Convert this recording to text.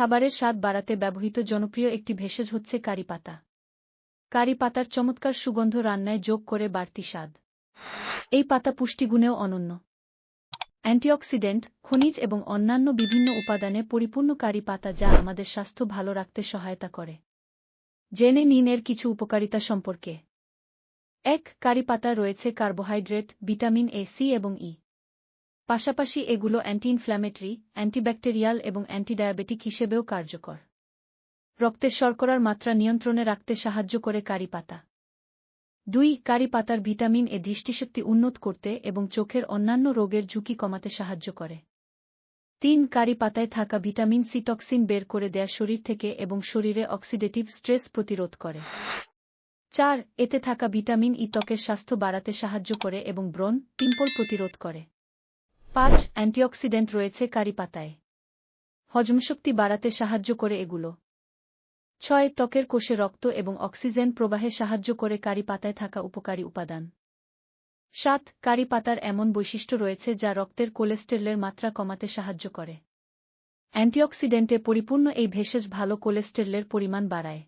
খাবারের স্বাদ বাড়াতে ব্যবহৃত জনপ্রিয় একটি ভেষজ হচ্ছে কারি পাতা। কারি পাতার চমৎকার সুগন্ধ রান্নায় যোগ করে বাড়তি স্বাদ। এই পাতা পুষ্টিগুণেও অনন্য। অ্যান্টিঅক্সিডেন্ট, খনিজ এবং অন্যান্য বিভিন্ন উপাদানে পরিপূর্ণ কারি পাতা যা আমাদের স্বাস্থ্য ভালো রাখতে সহায়তা করে। জেনে নিন এর কিছু উপকারিতা সম্পর্কে। এক, কারি পাতা রয়েছে কার্বোহাইড্রেট, ভিটামিন এ, সি এবং ই। পাশাপাশি এগুলো অ্যান্টি ইনফ্ল্যামেটরি অ্যান্টিব্যাকটেরিয়াল এবং অ্যান্টিডায়াবেটিক হিসেবেও কার্যকর। রক্তের শর্করার মাত্রা নিয়ন্ত্রণে রাখতে সাহায্য করে কারি পাতা। দুই, কারি পাতার ভিটামিন এ দৃষ্টিশক্তি উন্নত করতে এবং চোখের অন্যান্য রোগের ঝুঁকি কমাতে সাহায্য করে। তিন, কারি পাতায় থাকা ভিটামিন সি টক্সিন বের করে দেয়া শরীর থেকে এবং শরীরে অক্সিডেটিভ স্ট্রেস প্রতিরোধ করে। চার, এতে থাকা ভিটামিন ই ত্বকের স্বাস্থ্য বাড়াতে সাহায্য করে এবং ব্রণ, পিম্পল প্রতিরোধ করে। পাঁচ অ্যান্টিঅক্সিডেন্ট রয়েছে কারি পাতায়। হজমশক্তি বাড়াতে সাহায্য করে এগুলো। ছয়, ত্বকের কোষে রক্ত এবং অক্সিজেন প্রবাহে সাহায্য করে কারি পাতায় থাকা উপকারী উপাদান। সাত, কারি পাতার এমন বৈশিষ্ট্য রয়েছে যা রক্তের কোলেস্টেরলের মাত্রা কমাতে সাহায্য করে। অ্যান্টিঅক্সিডেন্টে পরিপূর্ণ এই ভেষজ ভালো কোলেস্টেরলের পরিমাণ বাড়ায়।